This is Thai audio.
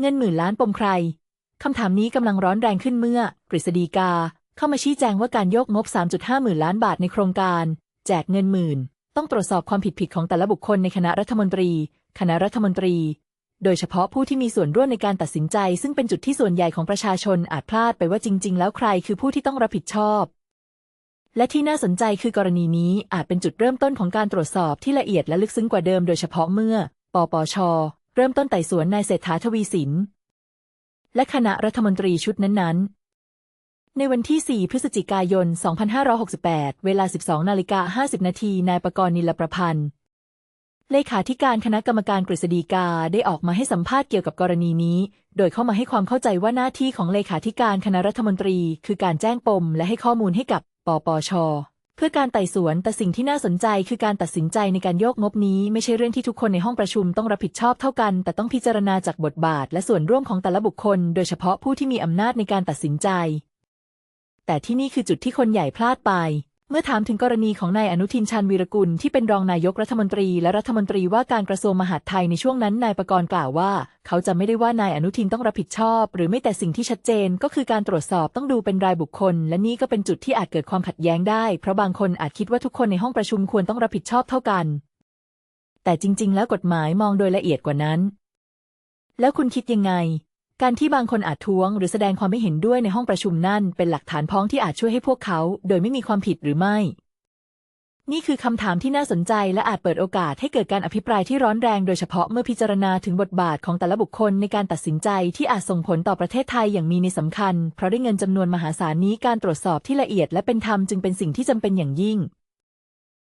เงินหมื่นล้านปมใคร คำถามนี้กำลังร้อนแรงขึ้นเมื่อกฤษฎีกา เข้ามาชี้แจงว่าการโยกงบ 3.5 หมื่นล้านบาทในโครงการ แจกเงินหมื่น ต้องตรวจสอบความผิดผิดของแต่ละบุคคลในคณะรัฐมนตรี คณะรัฐมนตรี โดยเฉพาะผู้ที่มีส่วนร่วมในการตัดสินใจ ซึ่งเป็นจุดที่ส่วนใหญ่ของประชาชนอาจพลาดไปว่าจริง ๆ แล้วใครคือผู้ที่ต้องรับผิดชอบและที่น่าสนใจคือกรณีนี้อาจเป็นจุดเริ่มต้นของการตรวจสอบที่ละเอียดและลึกซึ้งกว่าเดิมโดยเฉพาะเมื่อ ปปช เริ่มต้นไต่สวนนายเศรษฐาทวีสิน และคณะรัฐมนตรีชุดนั้นๆ ในวันที่ 4 พฤศจิกายน 2568 เวลา 12นาฬิกา50 นาทีนายประกรณ์นิลประพันธ์ เลขาธิการคณะกรรมการกฤษฎีกาได้ออกมาให้สัมภาษณ์เกี่ยวกับกรณีนี้ โดยเข้ามาให้ความเข้าใจว่าหน้าที่ของเลขาธิการคณะรัฐมนตรี คือการแจ้งปมและให้ข้อมูลให้กับ ปปช พื่อการไต่สวนแต่สิ่งที่น่าสนใจคือการตัดสินใจในการโยกงบนี้ไม่ใช่เรื่องที่ทุกคนในห้องประชุมต้องรับผิดชอบเท่ากัน แต่ต้องพิจารณาจากบทบาท และส่วนร่วมของแต่ละบุคคล โดยเฉพาะผู้ที่มีอำนาจในการตัดสินใจ แต่ที่นี่คือจุดที่คนใหญ่พลาดไป เมื่อถามถึงกรณีของนายอนุทินชาญวีรกุลที่เป็นรองนายกรัฐมนตรีและรัฐมนตรีว่าการกระทรวงมหาดไทยในช่วงนั้นนายประกรณ์กล่าวว่า เขาจะไม่ได้ว่านายอนุทินต้องรับผิดชอบ หรือไม่แต่สิ่งที่ชัดเจนก็คือการตรวจสอบต้องดูเป็นรายบุคคล และนี่ก็เป็นจุดที่อาจเกิดความขัดแย้งได้ เพราะบางคนอาจคิดว่าทุกคนในห้องประชุมควรต้องรับผิดชอบเท่ากัน แต่จริง ๆ แล้วกฎหมายมองโดยละเอียดกว่านั้น แล้วคุณคิดยังไง การที่บางคนอาจท้วง หรือแสดงความไม่เห็นด้วยในห้องประชุมนั่น เป็นหลักฐานพ้องที่อาจช่วยให้พวกเขา โดยไม่มีความผิดหรือไม่ นี่คือคำถามที่น่าสนใจและอาจเปิดโอกาสให้เกิดการอภิปรายที่ร้อนแรงโดยเฉพาะเมื่อพิจารณาถึงบทบาทของแต่ละบุคคลในการตัดสินใจที่อาจส่งผลต่อประเทศไทยอย่างมีในสำคัญ เพราะด้วยเงินจำนวนมหาศาลนี้การตรวจสอบที่ละเอียดและเป็นธรรมจึงเป็นสิ่งที่จำเป็นอย่างยิ่ง